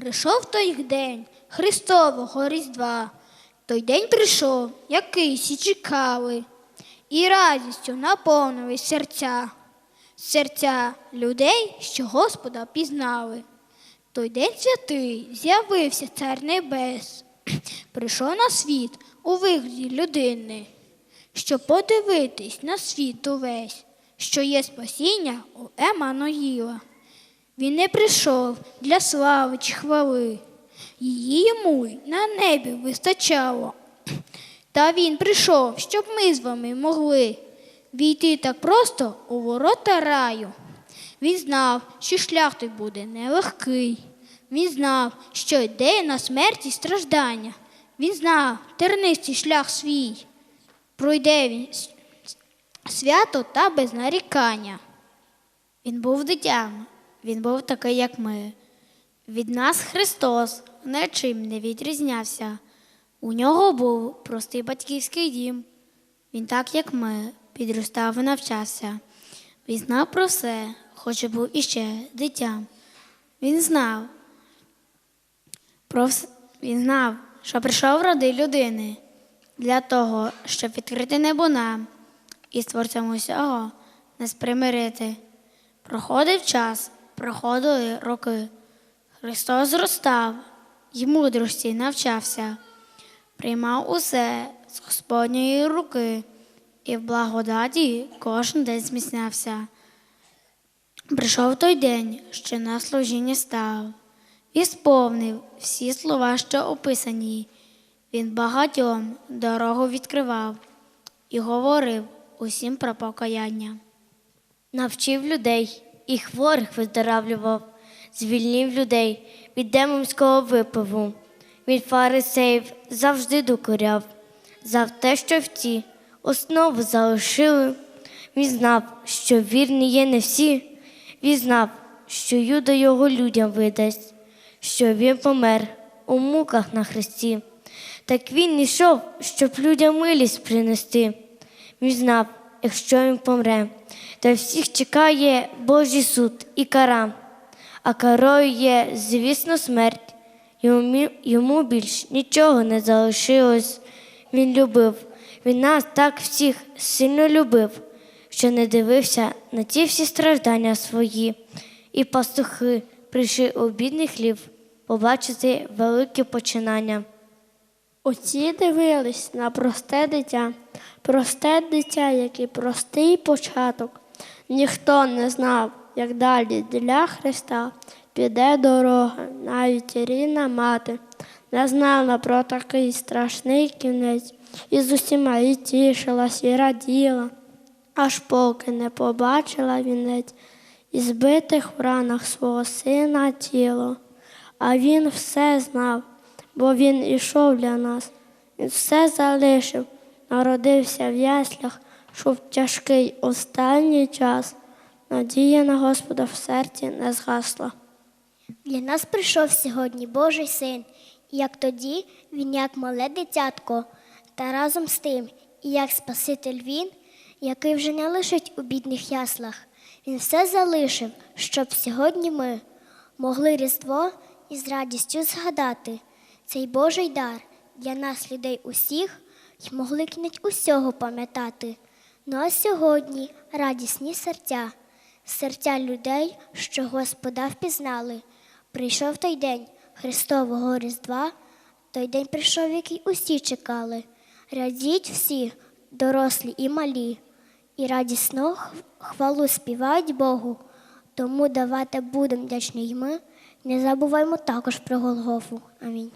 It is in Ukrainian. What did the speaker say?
Прийшов той день Христового Різдва. Той день прийшов, який всі чекали, і радістю наповнили серця, серця людей, що Господа пізнали. Той день святий з'явився цар небес, прийшов на світ у вигляді людини, щоб подивитись на світ увесь, що є спасіння у Еммануїла. Він не прийшов для слави чи хвали, її йому на небі вистачало. Та він прийшов, щоб ми з вами могли війти так просто у ворота раю. Він знав, що шлях той буде нелегкий. Він знав, що йде на смерть і страждання. Він знав тернистий шлях свій. Пройде він свято та без нарікання. Він був дитям, він був такий, як ми. Від нас Христос нічим не відрізнявся. У нього був простий батьківський дім. Він, так як ми, підростав і навчався. Він знав про все, хоч і був іще дитям. Він знав, про вс... він знав, що прийшов роди людини для того, щоб відкрити небо нам і з творцем усього нас примирити. Проходив час, проходили роки. Христос зростав і мудрості навчався, приймав усе з Господньої руки і в благодаті кожен день зміцнявся. Прийшов той день, що на служіння став, і сповнив всі слова, що описані. Він багатьом дорогу відкривав і говорив усім про покаяння. Навчив людей і хворих виздоравлював, звільнив людей від демонського випиву. Від фарисеїв завжди докоряв, за те, що вті основу залишили. Він знав, що вірні є не всі. Він знав, що Юда його людям видасть, що він помер у муках на хресті. Так він йшов, щоб людям милість принести. Він знав, якщо він помре, то всіх чекає Божий суд і кара, а карою є, звісно, смерть. Йому, йому більш нічого не залишилось. Він любив, він нас так всіх сильно любив, що не дивився на ті всі страждання свої, і пастухи прийшли у бідний хлів побачити велике починання. Оці дивились на просте дитя, просте дитя, як і простий початок. Ніхто не знав, як далі для Христа піде дорога, навіть рідна мати не знала про такий страшний кінець, і з усіма і тішилась, і раділа, аж поки не побачила вінець і збитих в ранах свого сина тіло. А він все знав, бо він ішов для нас. Він все залишив, народився в яслях, в тяжкий останній час надія на Господа в серці не згасла. Для нас прийшов сьогодні Божий син, як тоді він як мале дитятко, та разом з тим, і як Спаситель він, який вже не лишить у бідних яслах. Він все залишив, щоб сьогодні ми могли Різдво із радістю згадати цей Божий дар для нас, людей усіх, й могли кінець усього пам'ятати. Ну а сьогодні радісні серця, серця людей, що Господа впізнали. Прийшов той день Христового Різдва, той день прийшов, який усі чекали. Радіть всі, дорослі і малі, і радісно хвалу співають Богу. Тому давати будемо вдячні й ми. Не забуваймо також про Голгофу. Амінь.